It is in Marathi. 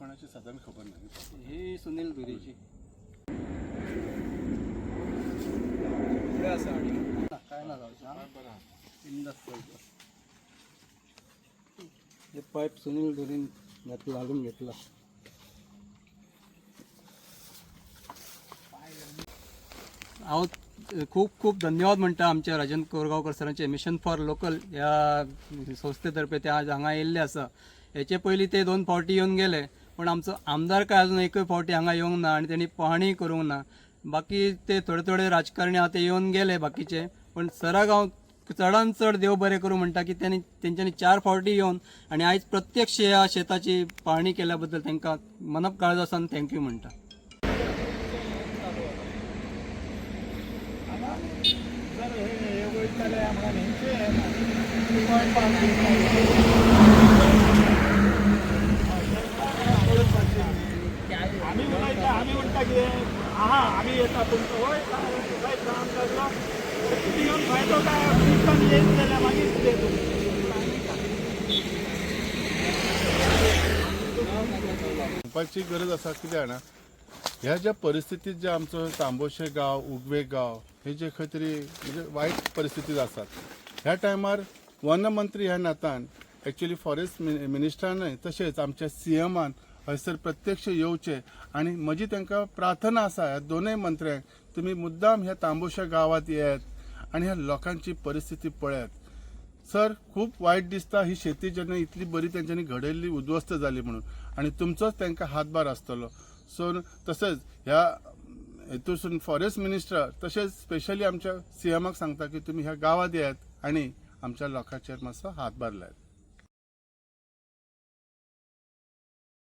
ही सुनील धुरीची काय ना. हे पाईप सुनील धुरीन घातलं घालून घेतला. हांव खूप खूप धन्यवाद म्हणटा आमच्या राजन कोरगांवकर सरांचे मिशन फॉर लोकल ह्या संस्थेतर्फे ते आज हांगा येयल्ले आसा हेचे पयलीं ते दोन फावटी येवन गेले. पण आमचो आमदार काय अजून एकूय फावटी हांगा येवंक ना आनी त्यांनी पाहणी करूंक ना. बाकी ते थोडे थोडे राजकारणी आहा ते येवन गेले बाकीचे. पण सराक हांव चडान चड देव बरें करूं म्हणटा की त्यांनी तेंच्यांनी चार फावटी येवन आणि आयज प्रत्यक्ष ह्या शेताची पाहणी केल्या बद्दल तांकां मनप काळजासान थँक्यू म्हणटा आम्ही आम्ही म्हणता की हा आम्ही येता तुमचं होय काय काम करलो तुम्ही येऊन फायदो काय तुमचा येत मागीर सांगपाची गरज आसा कित्याक जाणा ह्या ज्या परिस्थितीत जे आमचो तांबोशे गांव उगवे गांव हे जे खंय तरी म्हणजे वायट परिस्थितीत आसात ह्या टायमार वन मंत्री ह्या नातान ॲक्च्युली फॉरेस्ट मिनिस्टरानय तशेंच आमच्या सी एमान हयसर प्रत्यक्ष येवचे आनी म्हजी तांकां प्रार्थना आसा ह्या दोनूय मंत्र्यांक तुमी मुद्दाम ह्या तांबोशा गांवांत येयात आनी ह्या लोकांची परिस्थिती पळयात सर खूप वायट दिसता ही शेती जेन्ना इतली बरी तेंच्यांनी घडयल्ली उद्ध्वस्त जाली म्हणून. आणि तुमचोच तांकां हातभार आसतलो सो तसंच ह्या हेतूसून फॉरेस्ट मिनिस्टर तशेंच स्पेशली आमच्या सी एमाक सांगता की तुमी ह्या गांवांत येयात आनी आमच्या लोकांचेर मातसो हातभार लायात.